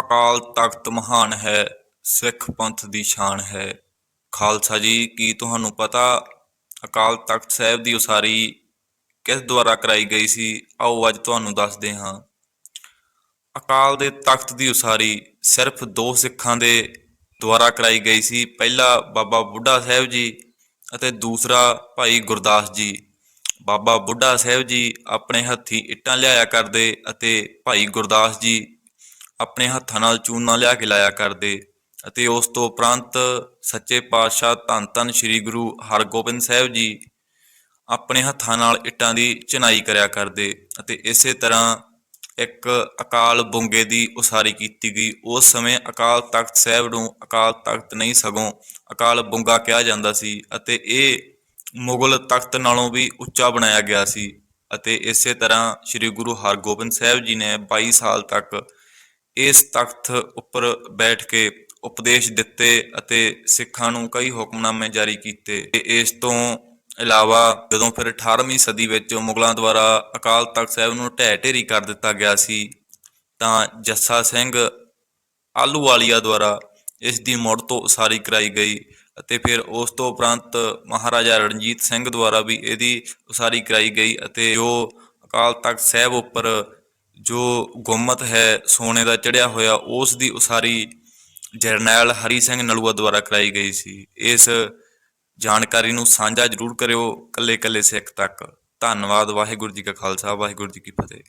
ਅਕਾਲ ਤਖਤ ਮਹਾਨ ਹੈ, ਸਿੱਖ ਪੰਥ ਦੀ ਸ਼ਾਨ ਹੈ। ਖਾਲਸਾ ਜੀ, ਕੀ ਤੁਹਾਨੂੰ ਪਤਾ ਅਕਾਲ ਤਖਤ ਸਾਹਿਬ ਦੀ ਉਸਾਰੀ ਕਿਸ ਦੁਆਰਾ ਕਰਾਈ ਗਈ ਸੀ? ਆਓ ਅੱਜ ਤੁਹਾਨੂੰ ਦੱਸਦੇ ਹਾਂ। ਅਕਾਲ ਦੇ ਤਖਤ ਦੀ ਉਸਾਰੀ ਸਿਰਫ ਦੋ ਸਿੱਖਾਂ ਦੇ ਦੁਆਰਾ ਕਰਾਈ ਗਈ ਸੀ। ਪਹਿਲਾ ਬਾਬਾ ਬੁੱਢਾ ਸਾਹਿਬ ਜੀ ਅਤੇ ਦੂਸਰਾ ਭਾਈ ਗੁਰਦਾਸ ਜੀ। ਬਾਬਾ ਬੁੱਢਾ ਸਾਹਿਬ ਜੀ ਆਪਣੇ ਹੱਥੀ ਇੱਟਾਂ ਲਿਆਇਆ ਕਰਦੇ ਅਤੇ ਭਾਈ ਗੁਰਦਾਸ ਜੀ ਆਪਣੇ ਹੱਥਾਂ ਨਾਲ ਚੂਨਾ ਲਿਆ ਕੇ ਲਾਇਆ ਕਰਦੇ ਅਤੇ ਉਸ ਤੋਂ ਉਪਰੰਤ ਸੱਚੇ ਪਾਤਸ਼ਾਹ ਧੰਨ ਧੰਨ ਸ੍ਰੀ ਗੁਰੂ ਹਰਗੋਬਿੰਦ ਸਾਹਿਬ ਜੀ ਆਪਣੇ ਹੱਥਾਂ ਨਾਲ ਇੱਟਾਂ ਦੀ ਚਨਾਈ ਕਰਿਆ ਕਰਦੇ ਅਤੇ ਇਸੇ ਤਰ੍ਹਾਂ ਇੱਕ ਅਕਾਲ ਬੁੰਗੇ ਦੀ ਉਸਾਰੀ ਕੀਤੀ ਗਈ। ਉਸ ਸਮੇਂ ਅਕਾਲ ਤਖਤ ਸਾਹਿਬ ਨੂੰ ਅਕਾਲ ਤਖਤ ਨਹੀਂ ਸਗੋਂ ਅਕਾਲ ਬੁੰਗਾ ਕਿਹਾ ਜਾਂਦਾ ਸੀ ਅਤੇ ਇਹ ਮੁਗਲ ਤਖਤ ਨਾਲੋਂ ਵੀ ਉੱਚਾ ਬਣਾਇਆ ਗਿਆ ਸੀ ਅਤੇ ਇਸੇ ਤਰ੍ਹਾਂ ਸ੍ਰੀ ਗੁਰੂ ਹਰਗੋਬਿੰਦ ਸਾਹਿਬ ਜੀ ਨੇ 22 ਸਾਲ ਤੱਕ ਇਸ ਤਖਤ ਉੱਪਰ ਬੈਠ ਕੇ ਉਪਦੇਸ਼ ਦਿੱਤੇ ਅਤੇ ਸਿੱਖਾਂ ਨੂੰ ਕਈ ਹੁਕਮਨਾਮੇ ਜਾਰੀ ਕੀਤੇ। ਤੇ ਇਸ ਤੋਂ ਇਲਾਵਾ ਜਦੋਂ ਫਿਰ 18ਵੀਂ ਸਦੀ ਵਿੱਚ ਮੁਗਲਾਂ ਦੁਆਰਾ ਅਕਾਲ ਤਖਤ ਸਾਹਿਬ ਨੂੰ ਢਹਿ ਢੇਰੀ ਕਰ ਦਿੱਤਾ ਗਿਆ ਸੀ, ਤਾਂ ਜੱਸਾ ਸਿੰਘ ਆਲੂਵਾਲੀਆ ਦੁਆਰਾ ਇਸ ਦੀ ਮੁੜ ਤੋਂ ਉਸਾਰੀ ਕਰਾਈ ਗਈ ਅਤੇ ਫਿਰ ਉਸ ਤੋਂ ਉਪਰੰਤ ਮਹਾਰਾਜਾ ਰਣਜੀਤ ਸਿੰਘ ਦੁਆਰਾ ਵੀ ਇਹਦੀ ਉਸਾਰੀ ਕਰਾਈ ਗਈ ਅਤੇ ਜੋ ਅਕਾਲ ਤਖਤ ਸਾਹਿਬ ਉੱਪਰ ਜੋ ਗੁੰਮਤ ਹੈ ਸੋਨੇ ਦਾ ਚੜਿਆ ਹੋਇਆ, ਉਸ ਦੀ ਉਸਾਰੀ ਜਰਨੈਲ ਹਰੀ ਸਿੰਘ ਨਲੂਆ ਦੁਆਰਾ ਕਰਾਈ ਗਈ ਸੀ। ਇਸ ਜਾਣਕਾਰੀ ਨੂੰ ਸਾਂਝਾ ਜ਼ਰੂਰ ਕਰਿਓ ਕੱਲੇ ਕੱਲੇ ਸਿੱਖ ਤੱਕ। ਧੰਨਵਾਦ, ਵਾਹਿਗੁਰੂ ਜੀ ਕਾ ਖਾਲਸਾ, ਵਾਹਿਗੁਰੂ ਜੀ ਕੀ ਫਤਿਹ।